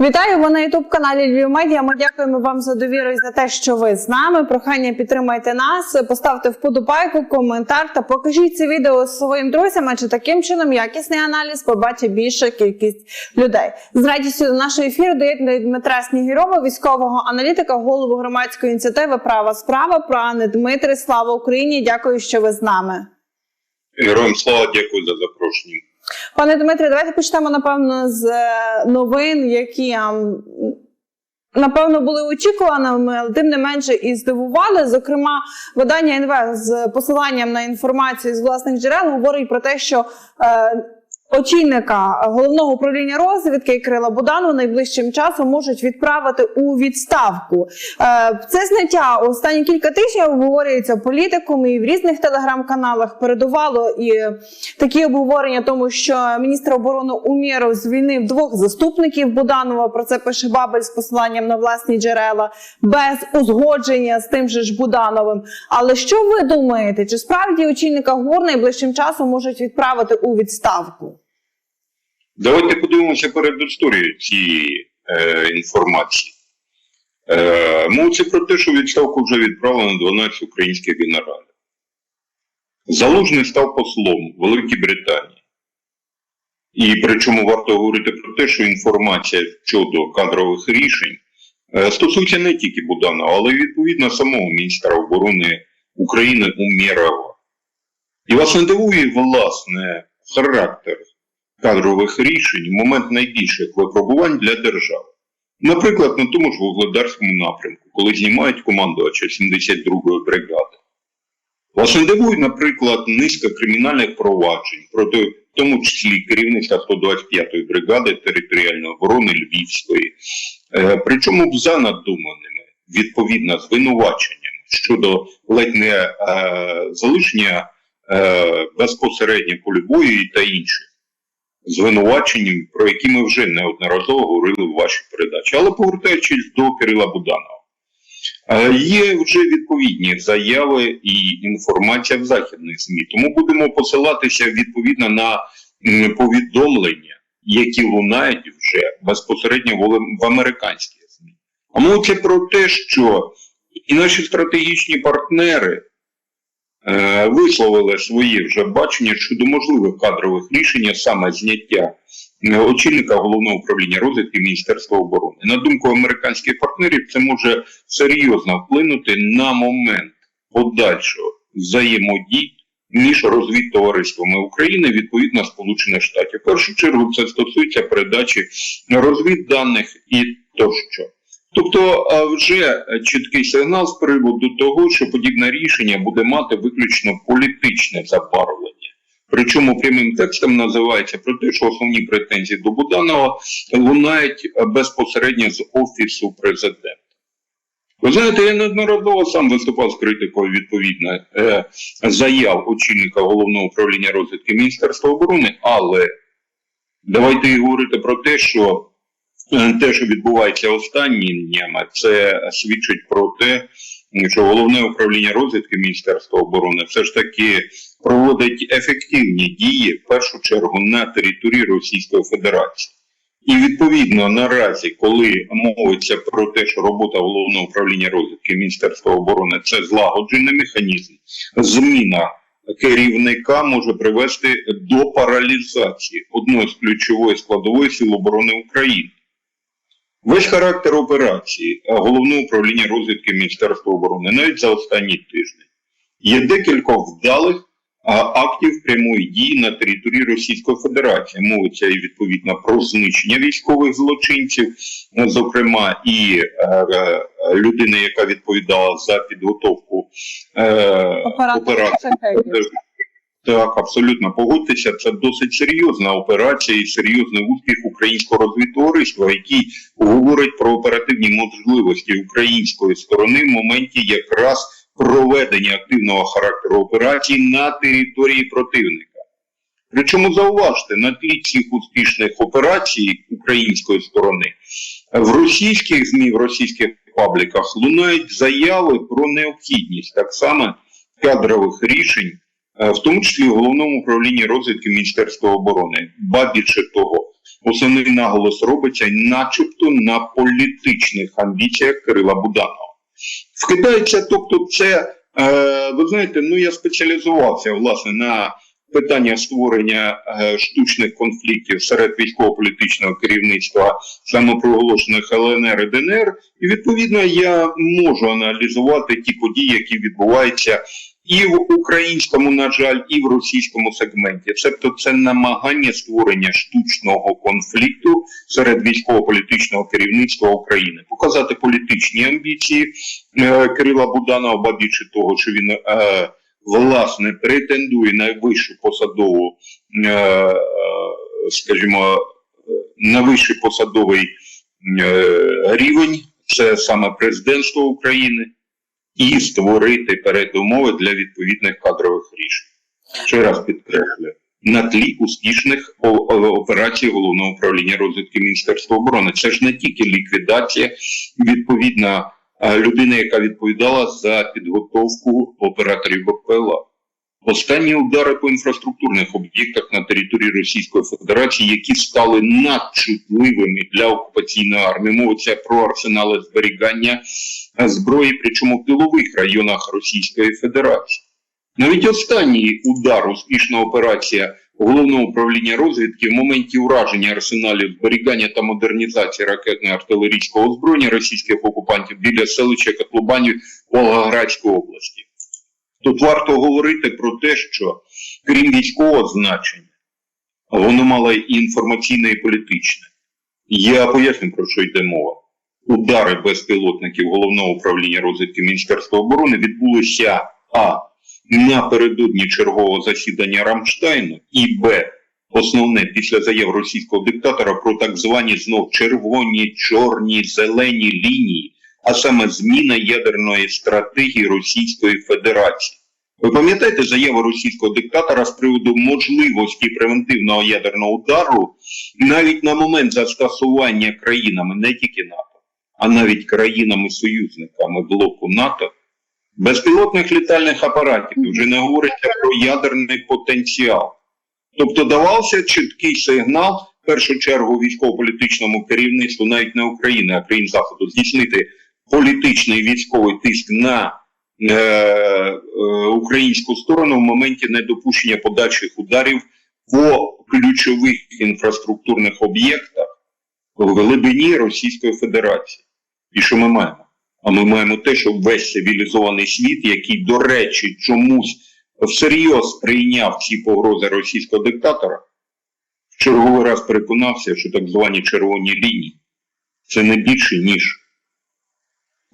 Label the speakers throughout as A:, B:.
A: Вітаю ви на ютуб каналі Львів Медіа. Ми дякуємо вам за довіру і за те, що ви з нами. Прохання підтримайте нас, поставте вподобайку, коментар та покажіть це відео своїм друзям. Адже таким чином якісний аналіз побачить більша кількість людей. З радістю до нашого ефіру доєднує Дмитра Снігірова, військового аналітика, голову громадської ініціативи Права справа. Пане Дмитре, слава Україні! Дякую, що ви з нами.
B: Героям слава, дякую за запрошення.
A: Пане Дмитрі, давайте почнемо напевно з е, новин, які напевно були очікуваними, але тим не менше і здивували. Зокрема, видання НВ з посиланням на інформацію з власних джерел говорить про те, що е, очільника головного управління розвідки Крила Буданова найближчим часом можуть відправити у відставку. Е, Це зняття останні кілька тижнів обговорюється політиком і в різних телеграм-каналах передувало і такі обговорення, тому що міністр оборони Умєров звільнив двох заступників Буданова. Про це пише Бабель з посиланням на власні джерела без узгодження з тим же ж Будановим. Але що ви думаєте? Чи справді очільника ГУР найближчим часом можуть відправити у відставку?
B: Давайте подивимося перед історією цієї е, інформації. Е, мовиться про те, що відставку вже відправлено 12 українських генералів. Залужний став послом Великій Британії. І причому варто говорити про те, що інформація щодо кадрових рішень е, стосується не тільки Буданова, але й відповідно самого міністра оборони України Умєрова. І вас не дивує, власне, характер кадрових рішень момент найбільших випробувань для держави. Наприклад, на тому ж Вугледарському напрямку, коли знімають командувача 72-ї бригади. Вас не дивує, наприклад, низка кримінальних проваджень проти, в тому числі керівництва 125-ї бригади територіальної оборони Львівської, е, причому за надуманими, відповідно, звинуваченнями щодо ледь не е, залишення е, безпосередньо полю та інших звинуваченням, про які ми вже неодноразово говорили в вашій передачі. Але повертаючись до Кирила Буданова, е, є вже відповідні заяви і інформація в західних ЗМІ. Тому будемо посилатися відповідно на повідомлення, які лунають вже безпосередньо в американських ЗМІ. А мовиться про те, що і наші стратегічні партнери е, висловили своє вже бачення щодо можливих кадрових рішень, саме зняття е, очільника головного управління розвідки Міністерства оборони. На думку американських партнерів, це може серйозно вплинути на момент подальшого взаємодій між розвідтовариствами України відповідно Сполучених Штатів. В першу чергу це стосується передачі розвідданих і тощо. Тобто вже чіткий сигнал з приводу того, що подібне рішення буде мати виключно політичне забарвлення. Причому прямим текстом називається про те, що основні претензії до Буданова лунають е, безпосередньо з офісу президента. Ви знаєте, я неодноразово сам виступав з критикою відповідно е, заяв очільника головного управління розвідки Міністерства оборони, але давайте і говорити про те, що Е, те, що відбувається останніми днями, це свідчить про те, що головне управління розвідки Міністерства оборони все ж таки проводить ефективні дії в першу чергу на території Російської Федерації. І відповідно наразі, коли мовиться про те, що робота головного управління розвідки Міністерства оборони це злагоджений механізм, зміна керівника може привести до паралізації одної з ключової складової сил оборони України. Весь характер операції головного управління розвідки Міністерства оборони навіть за останні тижні є декілька вдалих актів прямої дії на території Російської Федерації. Мовиться і відповідно про знищення військових злочинців, е, зокрема і е, е, людини, яка відповідала за підготовку операції. Так, абсолютно погодьтеся, це досить серйозна операція і серйозний успіх українського розвідтовариства, який говорить про оперативні можливості української сторони в моменті якраз проведення активного характеру операції на території противника. Причому зауважте, на тлі цих успішних операцій української сторони в російських ЗМІ, в російських пабліках лунають заяви про необхідність так само кадрових рішень. Е, в тому числі в головному управлінні розвідки Міністерства оборони. Ба більше того, основний наголос робиться начебто на політичних амбіціях Кирила Буданова. В Китаї це, тобто, це, е, ви знаєте, ну я спеціалізувався власне на питання створення е, штучних конфліктів серед військово-політичного керівництва самопроголошених ЛНР і ДНР, і відповідно я можу аналізувати ті події, які відбуваються і в українському, на жаль, і в російському сегменті. Тобто це намагання створення штучного конфлікту серед військово-політичного керівництва України, показати політичні амбіції е, Кирила Буданова, ба більше того, що він е, власне претендує на вищу посадову, е, е, скажімо, на вищий посадовий е, рівень, це саме президентство України, і створити передумови для відповідних кадрових рішень. Ще раз підкреслюю. На тлі успішних операцій головного управління розвитку Міністерства оборони це ж не тільки ліквідація відповідна людина, яка відповідала за підготовку операторів БПЛА. Останні удари по інфраструктурних об'єктах на території Російської Федерації, які стали надчутливими для окупаційної армії. Мовиться про арсенали зберігання е, зброї, причому в тилових районах Російської Федерації. Навіть останній удар, успішна операція головного управління розвідки в моменті ураження арсеналів зберігання та модернізації ракетно-артилерійського озброєння російських окупантів біля селища Котлубанів Волгоградської області. Тут варто говорити про те, що крім військового значення, воно мало і інформаційне і політичне. Я поясню, про що йде мова. Удари безпілотників головного управління розвідки Міністерства оборони відбулися а напередодні чергового засідання Рамштайну, і Б. Основне після заяв російського диктатора про так звані знов червоні, чорні, зелені лінії, а саме зміна ядерної стратегії Російської Федерації. Ви пам'ятаєте заяву російського диктатора з приводу можливості превентивного ядерного удару навіть на момент застосування країнами не тільки НАТО, а навіть країнами-союзниками блоку НАТО безпілотних літальних апаратів, вже не говориться про ядерний потенціал. Тобто давався чіткий сигнал, в першу чергу військово-політичному керівництву навіть не України, а країн Заходу, здійснити політичний військовий тиск на е, е, українську сторону в моменті недопущення подальших ударів по ключових інфраструктурних об'єктах в глибині Російської Федерації. І що ми маємо? А ми маємо те, що весь цивілізований світ, який, до речі, чомусь всерйоз прийняв ці погрози російського диктатора, в черговий раз переконався, що так звані червоні лінії це не більше, ніж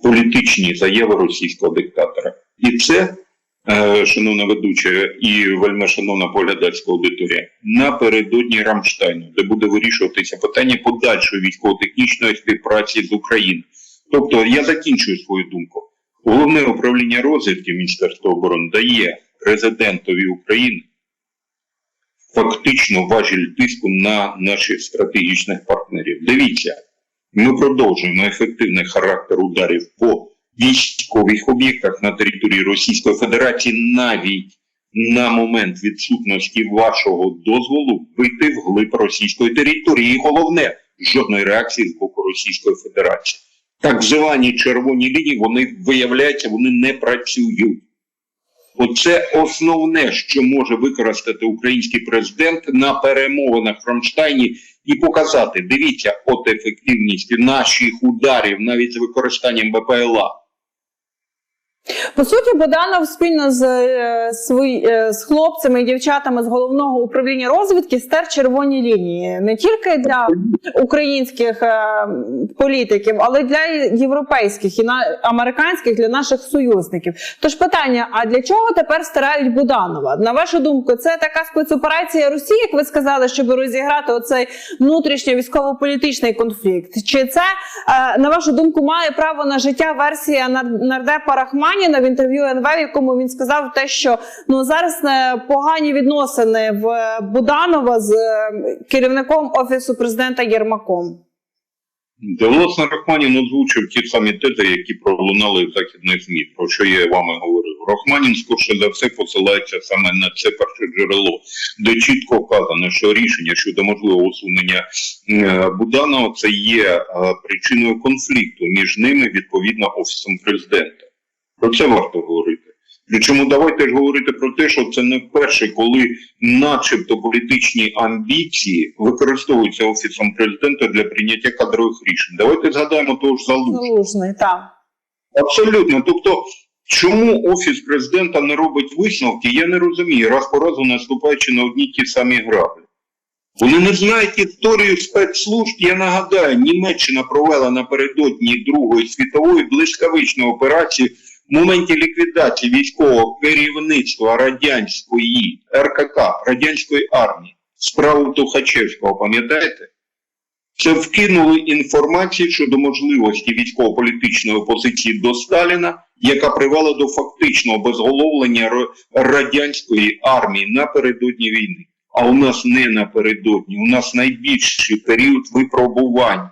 B: політичні заяви російського диктатора. І це, е, шановна ведуча і вельми шановна поглядацька аудиторія, напередодні Рамштайну, де буде вирішуватися питання подальшої військово-технічної співпраці з Україною. Тобто я закінчую свою думку. Головне управління розвідки Міністерства оборони дає президентові України фактично важіль тиску на наших стратегічних партнерів. Дивіться, ми продовжуємо ефективний характер ударів по військових об'єктах на території Російської Федерації навіть на момент відсутності вашого дозволу вийти вглиб російської території. І головне, жодної реакції з боку Російської Федерації. Так звані червоні лінії, вони виявляється, вони не працюють. Оце основне, що може використати український президент на перемовинах в Рамштайні і показати: дивіться, от ефективність наших ударів навіть з використанням БПЛА.
A: По суті, Боданов спільно з, е, е, з хлопцями і дівчатами з головного управління розвідки стер червоні лінії не тільки для українських е, політиків, але й для європейських і на американських для наших союзників. Тож питання: а для чого тепер стирають Буданова? На вашу думку, це така спецоперація Росії, як ви сказали, щоб розіграти оцей внутрішньо військово-політичний конфлікт? Чи це на вашу думку має право на життя версія нар- нардепа Рахманіна в інтерв'ю НВ, в якому він сказав те, що ну зараз е, погані відносини в е, Буданова з е, керівником офісу президента Єрмаком?
B: Де власне Рахманін озвучив ті самі тези, які пролунали в західних ЗМІ, про що я вами говорив Рахманін, скорше за все, посилається саме на це перше джерело, де чітко вказано, що рішення щодо можливого усунення Буданова це є причиною конфлікту між ними відповідно офісом президента. Про це варто говорити. Причому давайте ж говорити про те, що це не вперше, коли, начебто, політичні амбіції використовуються офісом президента для прийняття кадрових рішень. Давайте згадаємо того ж Залужного.
A: Залужний, так.
B: Абсолютно. Тобто, чому офіс президента не робить висновки, я не розумію, раз по разу наступаючи на одні ті самі граблі. Вони не знають історію спецслужб. Я нагадаю, Німеччина провела напередодні Другої світової блискавичну операцію в моменті ліквідації військового керівництва радянської РКК, радянської армії, справу Тухачевського, пам'ятаєте? Це вкинули інформацію щодо можливості військово-політичної опозиції до Сталіна, яка привела до фактичного безголовлення радянської армії напередодні війни. А у нас не напередодні, у нас найбільший період випробувань.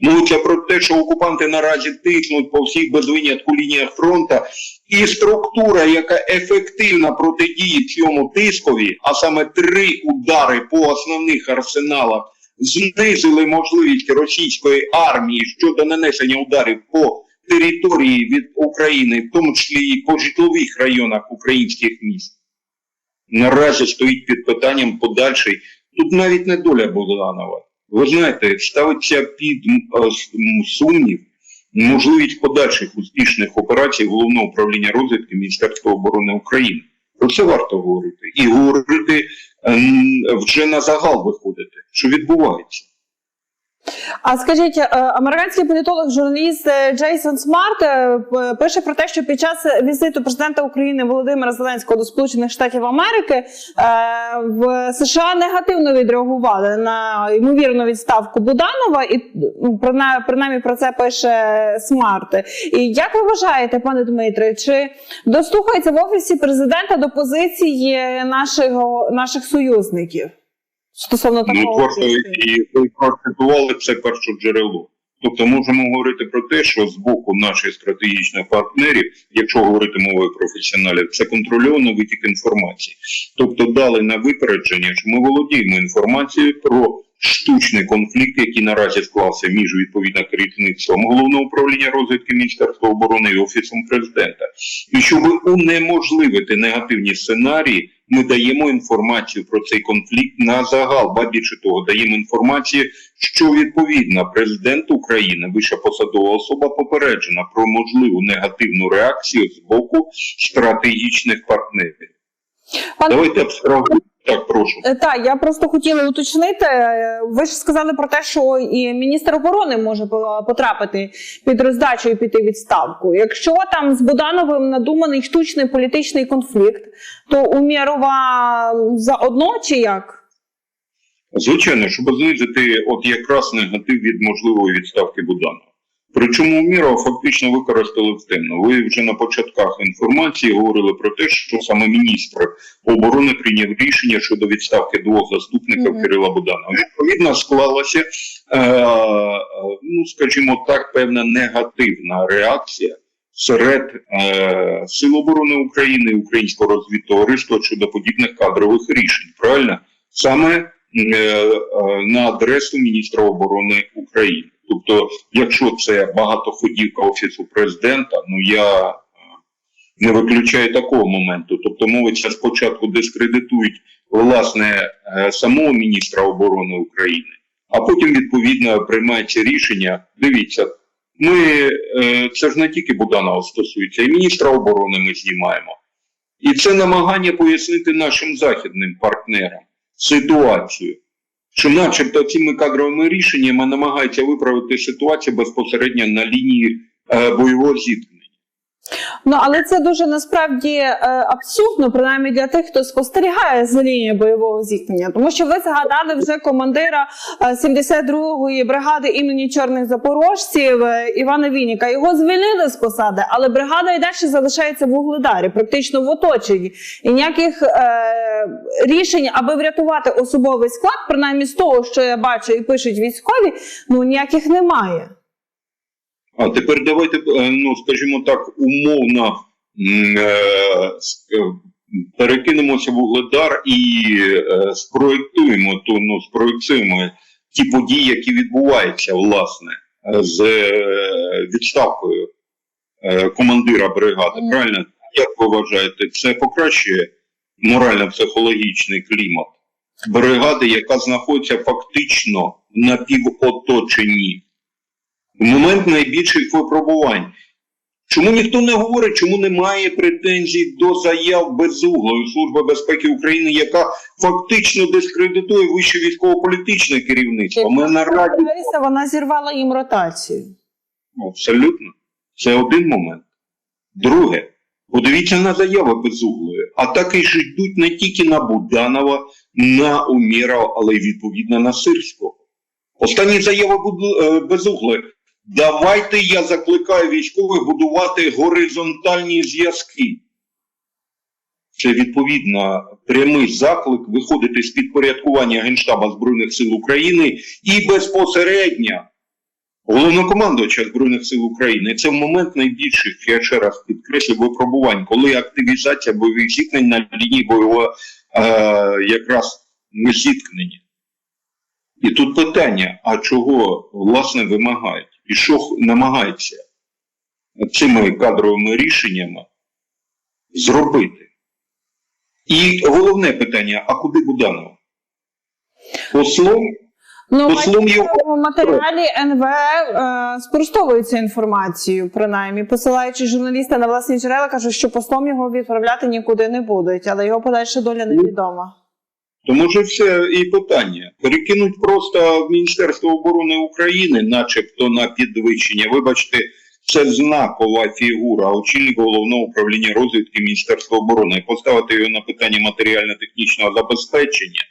B: Мовиться про те, що окупанти наразі тиснуть по всіх без винятку лініях фронту, і структура, яка ефективно протидіє цьому тискові, а саме три удари по основних арсеналах знизили можливість російської армії щодо нанесення ударів по території від України, в тому числі і по житлових районах українських міст. Наразі стоїть під питанням подальший. Тут навіть не доля Богданова. Ви знаєте, ставиться під сумнів можливість подальших успішних операцій Головного управління розвідки Міністерства оборони України. Про це варто говорити. І говорити ем, вже на загал виходити, що відбувається.
A: А скажіть, е, американський політолог, журналіст е, Джейсон Смарт е, пише про те, що під час візиту президента України Володимира Зеленського до Сполучених Штатів Америки в США негативно відреагували на ймовірну відставку Буданова, і ну, прина- принаймні про це пише Смарт. І як ви вважаєте, пане Дмитре, чи дослухається в офісі президента до позиції нашого наших союзників? Стосовно такого
B: просто і ви процитували це перше джерело. Тобто можемо говорити про те, що з боку наших стратегічних партнерів, якщо говорити мовою професіоналів, це контрольований витік інформації. Тобто дали на випередження, що ми володіємо інформацією про штучний конфлікт, який наразі склався між відповідно керівництвом головного управління розвідки Міністерства оборони і офісом президента. І щоб унеможливити негативні сценарії, ми даємо інформацію про цей конфлікт на загал. Ба більше того, даємо інформацію, що відповідно президент України, вища посадова особа, попереджена про можливу негативну реакцію з боку стратегічних партнерів.
A: Пане
B: Давайте абстрагуємо. Так, прошу.
A: Е, Так, я просто хотіла уточнити. е, Ви ж сказали про те, що і міністр оборони може потрапити під роздачу і піти відставку. Якщо там з Будановим надуманий штучний політичний конфлікт, то Умєрова заодно чи як?
B: Звичайно, щоб знизити от якраз негатив від можливої відставки Буданова. Причому Мірова фактично використали в темно. Ви вже на початках інформації говорили про те, що саме міністр оборони прийняв рішення щодо відставки двох заступників
A: Мгм.
B: Кирила Буданова. Відповідно, склалася, е, е, ну скажімо так, певна негативна реакція серед е, Сил оборони України і українського розвідтовариства щодо подібних кадрових рішень. Правильно? Саме е, е, на адресу міністра оборони України. Тобто, якщо це багатоходівка офісу президента, ну я е, не виключаю такого моменту. Тобто, мовиться спочатку дискредитують власне е, самого міністра оборони України, а потім відповідно приймається рішення. Дивіться, ми е, це ж не тільки Буданова стосується, і міністра оборони ми знімаємо. І це намагання пояснити нашим західним партнерам ситуацію, що, начебто, цими кадровими рішеннями намагаються виправити ситуацію безпосередньо на лінії е, бойового зіткнення.
A: Ну але це дуже насправді е, абсурдно, принаймні для тих, хто спостерігає за лінією бойового зіткнення, тому що ви згадали вже командира е, 72-ї бригади імені чорних запорожців е, Івана Вініка. Його звільнили з посади, але бригада й далі залишається в Угледарі, практично в оточенні. І ніяких е, рішень, аби врятувати особовий склад, принаймні з того, що я бачу і пишуть військові, ну ніяких немає.
B: А тепер давайте, е, ну скажімо так, умовно е, е, перекинемося в Угледар і спроєктуємо ту, ну, спроєктуємо ті події, які відбуваються, власне, з відставкою командира бригади. Правильно? Як ви вважаєте, це покращує морально-психологічний клімат бригади, яка знаходиться фактично в напівоточенні? В момент найбільших випробувань. Чому ніхто не говорить, чому немає претензій до заяв безуглої Служби безпеки України, яка фактично дискредитує вище військово-політичне керівництво? Ми нараді
A: вона зірвала їм ротацію.
B: абсолютно. Це один момент. Друге, подивіться на заяви безуглої. Атаки ж йдуть не тільки на Буданова, на Умєрова, але й відповідно на Сирського. Останні заяви е, безуглої. Давайте я закликаю військових будувати горизонтальні зв'язки. Це відповідно прямий заклик виходити з підпорядкування Генштаба Збройних сил України і безпосередньо головнокомандувача Збройних сил України. Це в момент найбільших, я ще раз підкреслю, випробувань, коли активізація бойових зіткнень на лінії бойового е, якраз ми зіткнені. І тут питання: а чого власне вимагають? І що намагаються цими кадровими рішеннями зробити? І головне питання: а куди Буданов? Послом
A: Ну,
B: Послом його-
A: матеріалі НВ е, спростовується інформацією, принаймні, посилаючи журналіста на власні джерела, кажуть, що послом його відправляти нікуди не будуть, але його подальша доля невідома.
B: То може все і питання. Перекинуть просто в Міністерство оборони України, начебто на підвищення. Вибачте, це знакова фігура, очільник головного управління розвідки Міністерства оборони. Поставити його на питання матеріально-технічного забезпечення.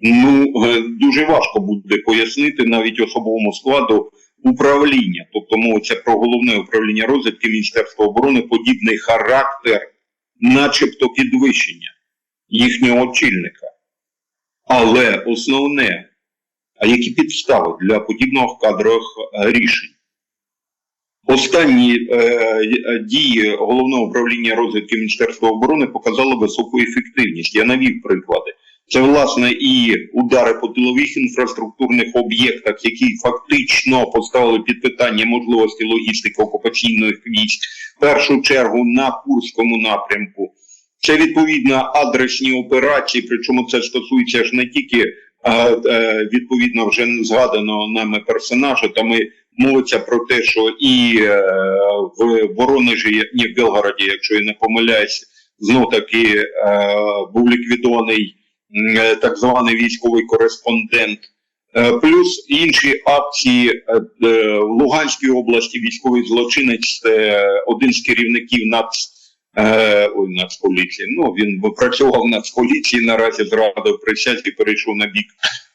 B: Ну е, дуже важко буде пояснити навіть особовому складу управління. Тобто мовиться про головне управління розвідки Міністерства оборони, подібний характер, начебто підвищення їхнього очільника. Але основне, а які підстави для подібного кадрових е, рішень? Останні е, е, дії головного управління розвідки Міністерства оборони показали високу ефективність. Я навів приклади. Це власне і удари по тилових інфраструктурних об'єктах, які фактично поставили під питання можливості логістики окупаційних військ, в першу чергу на Курському напрямку. Це відповідно адресні операції, причому це стосується ж не тільки е, відповідно вже згаданого нами персонажа, там і мовиться про те, що і е, в Воронежі, ні в Белгороді, якщо я не помиляюсь, знов таки е, був ліквідований так званий військовий кореспондент. Плюс інші акції в Луганській області військовий злочинець, один з керівників НАЦ Е, ой, Нацполіції. Ну, він працював Нацполіції, наразі зрадив присязі, перейшов на бік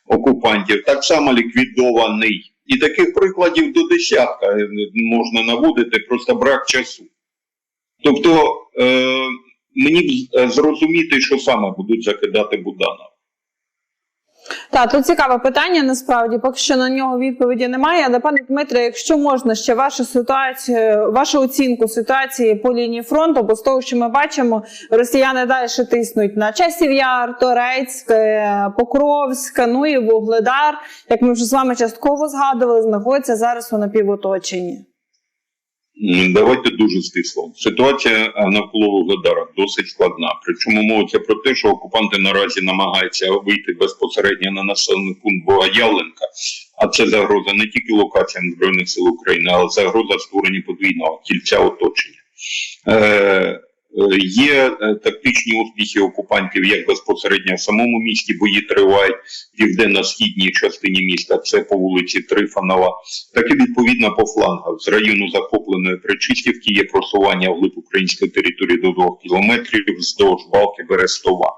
B: окупантів. Так само ліквідований. І таких прикладів до десятка е, можна наводити, просто брак часу. Тобто, е, мені б е, зрозуміти, що саме будуть закидати Буданова.
A: Так, тут цікаве питання. Насправді, поки що на нього відповіді немає. Але пане Дмитре, якщо можна ще вашу ситуацію, вашу оцінку ситуації по лінії фронту, бо з того, що ми бачимо, росіяни далі тиснуть на Часів Яр, Торецьк, е, Покровськ, ну і Вугледар, як ми вже з вами частково згадували, знаходяться зараз у напівоточенні.
B: Давайте дуже стисло. Ситуація е, навколо Вугледара досить складна. Причому мовиться про те, що окупанти наразі намагаються вийти безпосередньо на населений пункт Богоявленка, а це загроза не тільки локаціям Збройних сил України, але загроза створення подвійного кільця оточення. Е, Є е, тактичні успіхи окупантів як безпосередньо в самому місті, бої тривають в південно-східній частині міста, це по вулиці Трифонова, так і відповідно по флангах. З району захопленої Причистівки є просування вглиб української території до 2 кілометрів вздовж балки Берестова.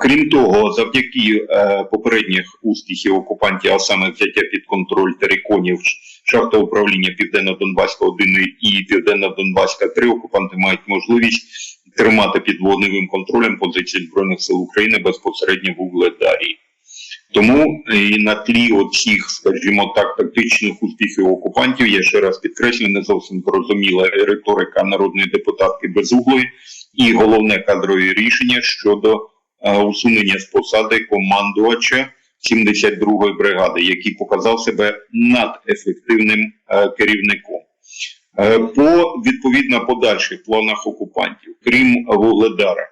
B: Крім того, завдяки е, попередніх успіхів окупантів, а саме взяття під контроль териконів шахта управління Південно-Донбаська 1 і Південно-Донбаська 3, окупанти мають можливість тримати під вогневим контролем позиції Збройних сил України безпосередньо в Угледарі. Тому і на тлі оцих, скажімо так, тактичних успіхів окупантів, я ще раз підкреслюю, не зовсім зрозуміла риторика народної депутатки Безуглої і головне кадрові рішення щодо е, усунення з посади командувача 72-ї бригади, який показав себе надефективним е, керівником. Е, По відповідно подальших планах окупантів, крім Вугледара,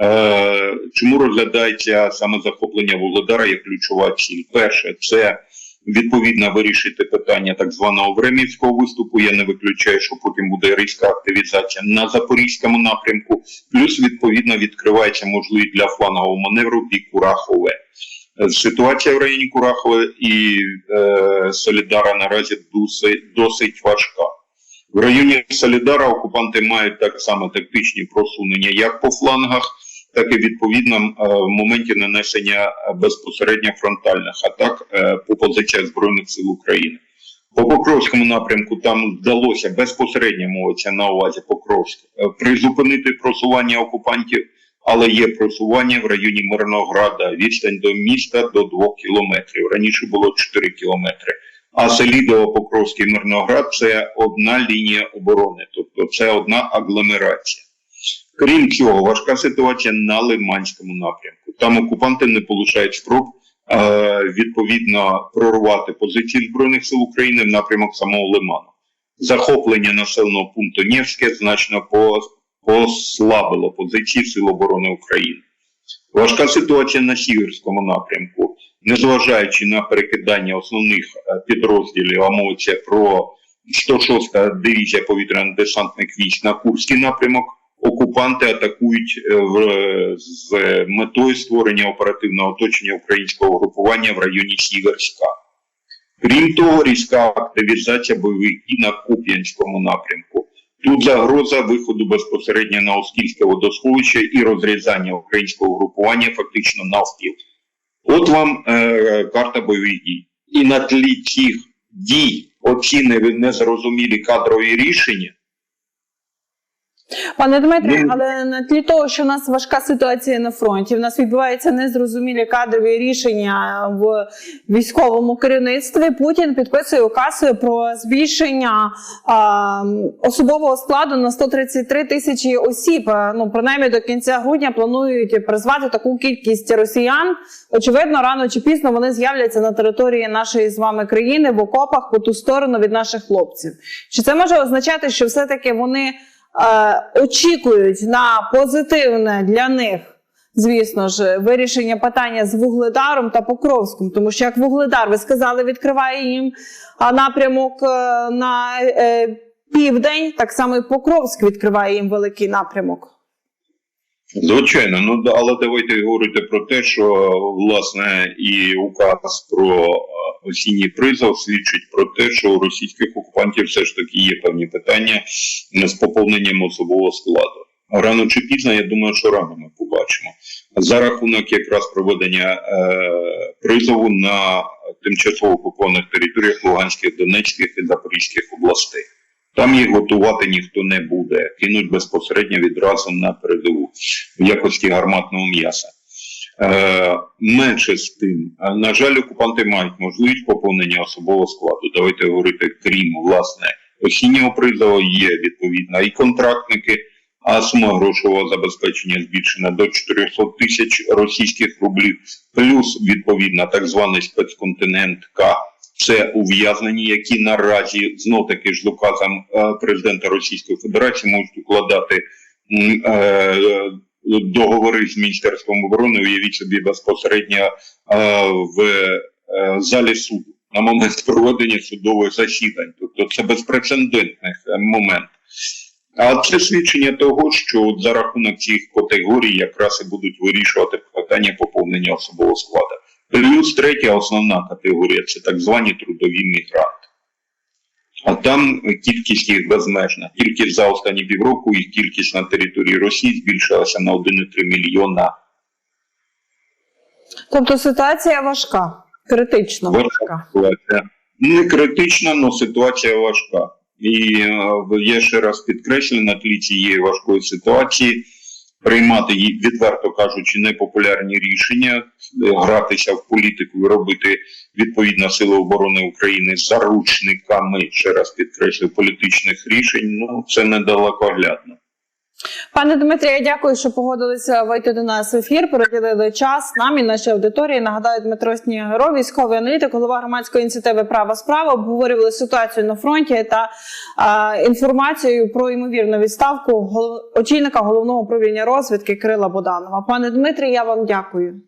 B: Е, Чому розглядається саме захоплення Вугледара як ключова ціль? Перше, це відповідно вирішити питання так званого Времівського виступу. Я не виключаю, що потім буде різка активізація на запорізькому напрямку. Плюс відповідно відкривається можливість для флангового маневру і Курахове. Е, Ситуація в районі Курахове і е, Солідара наразі досить, досить важка. В районі Солідара окупанти мають так само тактичні просунення як по флангах, так і відповідно е, в моменті нанесення безпосередньо фронтальних атак е, по позиціях Збройних сил України. По Покровському напрямку там вдалося безпосередньо мовиться на увазі Покровськ призупинити просування окупантів, але є просування в районі Мирнограда, відстань до міста до 2 кілометрів. Раніше було 4 кілометри. А Селідово, Покровський Мирноград це одна лінія оборони, тобто це одна агломерація. Крім цього, важка ситуація на Лиманському напрямку. Там окупанти не полишають спроб е, відповідно прорвати позиції Збройних сил України в напрямок самого Лиману. Захоплення населеного пункту Невське значно по- послабило позиції Сил оборони України. Важка ситуація на Сіверському напрямку, незважаючи на перекидання основних е, підрозділів, а мовиться про 106-та дивізія повітряно-десантних військ на Курський напрямок. Окупанти атакують е, з метою створення оперативного оточення українського групування в районі Сіверська. Крім того, різка активізація бойових дій на Куп'янському напрямку. Тут загроза виходу безпосередньо на Оскільське водосховище і розрізання українського групування фактично навпіл. От вам е, карта бойових дій. І на тлі цих дій оці не- незрозумілі кадрові рішення.
A: Пане Дмитре,
B: Ну,
A: але на тлі того, що в нас важка ситуація на фронті, в нас відбуваються незрозумілі кадрові рішення в військовому керівництві. Путін підписує укази про збільшення а, особового складу на 133 тисячі осіб. Ну принаймні до кінця грудня планують призвати таку кількість росіян. Очевидно, рано чи пізно вони з'являться на території нашої з вами країни в окопах по ту сторону від наших хлопців. Чи це може означати, що все таки вони? Е, очікують на позитивне для них, звісно ж, вирішення питання з Вугледаром та Покровськом, тому що як Вугледар, ви сказали, відкриває їм напрямок е, на е, південь, так само і Покровськ відкриває їм великий напрямок.
B: Звичайно, ну але давайте говорити про те, що власне і указ про осінній призов свідчить про те, що у російських окупантів все ж таки є певні питання з поповненням особового складу. Рано чи пізно, я думаю, що рано ми побачимо за рахунок якраз проведення е, призову на тимчасово окупованих територіях Луганських, Донецьких і Запорізьких областей. Там їх готувати ніхто не буде, кинуть безпосередньо відразу на передову в якості гарматного м'яса. Е, менше з тим, на жаль, окупанти мають можливість поповнення особового складу. Давайте говорити, крім власне осіннього призову, є відповідно і контрактники, а сума грошового забезпечення збільшена до 400 тисяч російських рублів, плюс відповідно так званий спецконтинент К. Це ув'язнені, які наразі знов таки ж з указом е, президента Російської Федерації можуть укладати е, договори з Міністерством оборони, уявіть собі безпосередньо е, в е, залі суду на момент проведення судових засідань. Тобто це безпрецедентний е, момент. А це свідчення того, що за рахунок цих категорій якраз і будуть вирішувати питання поповнення особового складу. Плюс третя основна категорія це так звані трудові мігранти. А там кількість їх безмежна. Тільки за останні півроку їх кількість на території Росії збільшилася на 1,3 мільйона.
A: Тобто ситуація важка, критично
B: Важка
A: важка.
B: Не критична, але ситуація важка. І е, я ще раз підкреслю на тлі цієї важкої ситуації. Приймати відверто кажучи, непопулярні рішення, е, гратися в політику і робити відповідно Сили оборони України заручниками, ще раз підкреслю, політичних рішень. Ну це недалекоглядно.
A: Пане Дмитрі, я дякую, що погодилися вийти до нас в ефір. Приділили час нам і нашій аудиторії. Нагадаю, Дмитро Снігеров, військовий аналітик, голова громадської ініціативи Права справа обговорювали ситуацію на фронті та а, інформацію про ймовірну відставку очільника головного управління розвідки Крила Боданова. Пане Дмитрі, я вам дякую.